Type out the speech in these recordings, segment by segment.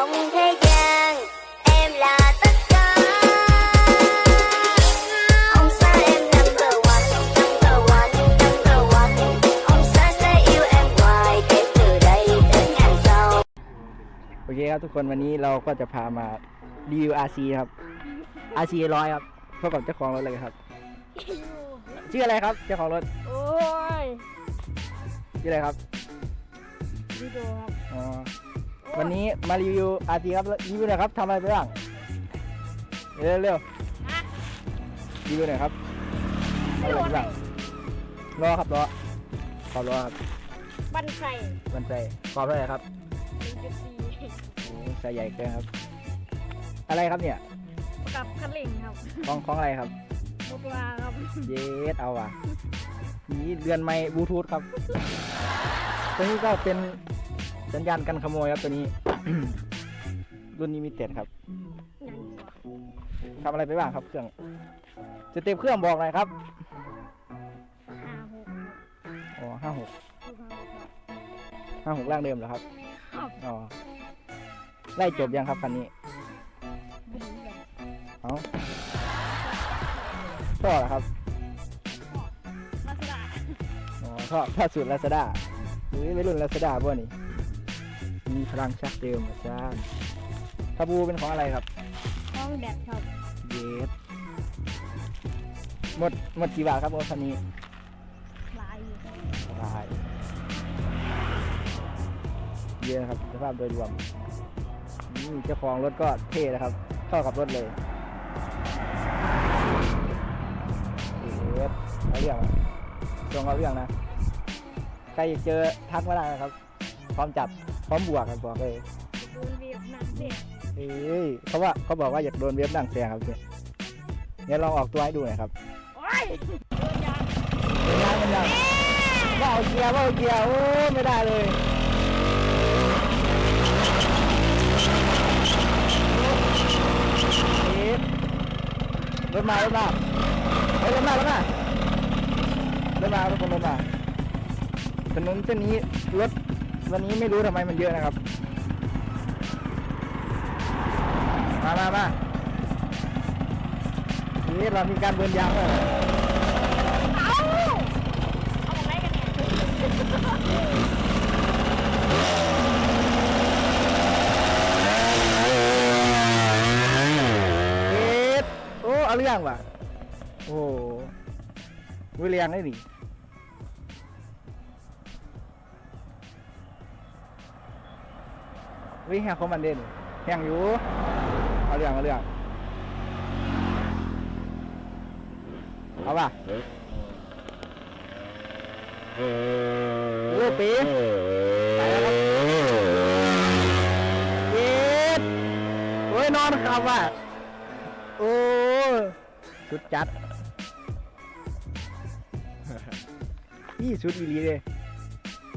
trong thế gian em là tất cả ông xã em number one number one number one ông xã sẽ yêu em hoài kể từ đây đến ngàn sau โอเคครับทุกคนวันนี้เราก็จะพามารีวิว RC ครับ RC ร้อยครับพบกับเจ้าของรถเลยครับ ชื่ออะไรครับเจ้าของรถโอ้ยชื่ออะไรครับ วิดีโอครับ อ๋อ วันนี้มารีวิว RC ครับรีวิวหน่อยครับทำอะไรไปบ้างเร็วเร็วๆรีวิวหน่อยครับทำอะไรไปบ้างล้อครับล้อขอบล้อครับบันไข่มันใส่ขอบเท่าไหร่ครับหนึ่งจุดสี่โอ้ใส่ใหญ่เกินครับ อะไรครับเนี่ยกับคันเร่งครับของของอะไรครับโมตัวครับเยสเอาว่ะนี่เรือนไม้บลูทูธครับตัวนี้ก็เป็น สัญญาณกันขโมยครับตัวนี้ รุ่นนี้มีเต็ดครับยังทำอะไรไปบ้างครับเครื่องสเต็ปเครื่องบอกหน่อยครับห้าหกอ๋อห้าหกทุกห้าหกครับห้าหกร่างเดิมเหรอครับครับอ๋อไล่จบยังครับคันนี้บุญแบบเอาท่อเหรอครับมาสดาอ๋อท่อท่อสูตรลาซาด้าหรือไม่รุ่นลาซาด้าบ่นี่ มีพลังชักเดิมอาจารย์คาบูเป็นของอะไรครับห้องแดดครับเยสหมดหมดกี่บาทครับรถคันนี้ลายอยู่ครับสบายเยอะครับสภาพโดยรวมนี่เจ้าของรถก็เท่นะครับ เข้ากับรถเลยเยสเอาเรื่องอะตรงเอาเรื่องนะ ใครอยากเจอทักมาได้นะครับ พร้อมจัด พร้อมบวกครับบอกเลยบุญเวียดนามเด็กเอ้ยเขาว่าเขาบอกว่าอยากโดนเว็บดังแซงครับเนี่ยงั้นลองออกตัวให้ดูหน่อยครับโอ้ยโดนยางเป็นไงมันยังว่าเอาเกียร์ว่าเอาเกียร์โอ้ไม่ได้เลยเอ๊ะรถมารถมาเฮ้ยรถมารถมารถมารถคนรถมาถนนเส้นนี้รถ วันนี้ไม่รู้ทำไมมันเยอะนะครับ มามามานี่เรามีการเบิร์นยางเลยเอาเอาไรกันเนี่ยเอ็ดโอ้ เอาเรื่องว่ะ โอ้โหวิเรียงได้ดิ วิแฮงเขามันเด่นแฮงอยู่เอาเรื่องเอาเรื่องเอาป่ะโอ้ปีไปแล้วครับเอ็ดโอ้ยนอนขับว่ะโอ้ชุดจัดนี่ชุดอีลีเลย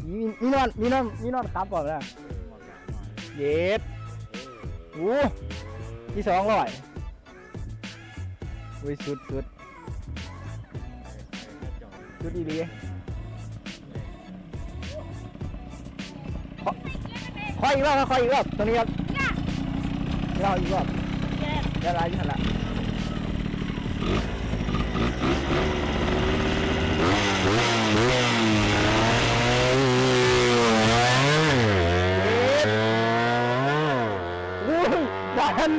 มีมีนอนมีนอนมีนอนครับก่อนนะ เย็ดโอ้ที่สองร้อยอุ้ยสุดสุดชุดอีหลีขอขออีกรอบครับขออีกรอบตรงนี้ครับเราอีกรอบเจ็ดเดี๋ยวเราอยู่หันละอุ้ ยดัน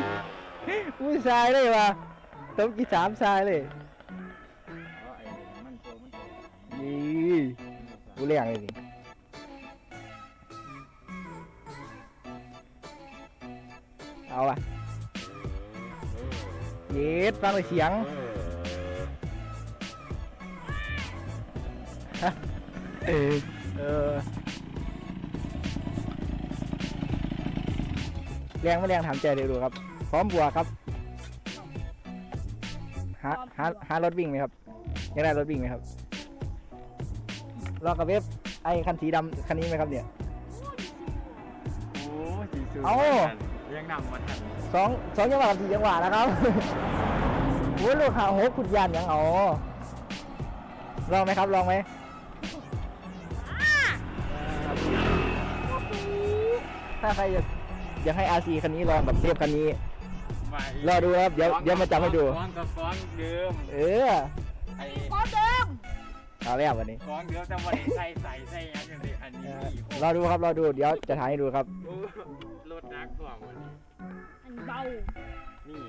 อุ้ยทรายเลยว่ะต้มกี่สามทรายเลยนี่กูเลี้ยงเลยดิเอาอะเย็ดฟังเลยเสียงฮะเออ แรงไม่แรงถามใจเดี๋ยวดูครับ พร้อมบวกครับหาหาหารถวิ่งไหมครับยังได้รถวิ่งไหมครับรอกับเว็บไอ้คันสีดำคันนี้ไหมครับเนี่ย โอ้สีสูเอ้า ยังนำมาทันสองสองจังหวะกับสี่จังหวะนะครับ โอ้ยลูกหาหกขุดยานยังอ๋อลองไหมครับลองไหมถ้าใครจะ อยากให้อาซีคันนี้ลองแบบเทียบคันนี้ไม่รอดูครับเดี๋ยวเดี๋ยวมาจับให้ดู ฟ้องกับฟ้องเดิมเออไอ้พร้อมเดิมเอาแล้ววันนี้ฟ้องเดิมแต่วันนี้ใส่ใส่ใส่ยังกันเลยอันเอนี้ออีกรอดูครับรอดูเดี๋ยวจะถ่ายให้ดูครับโอ้รถนักกว่าวันนี้อันเบา นี่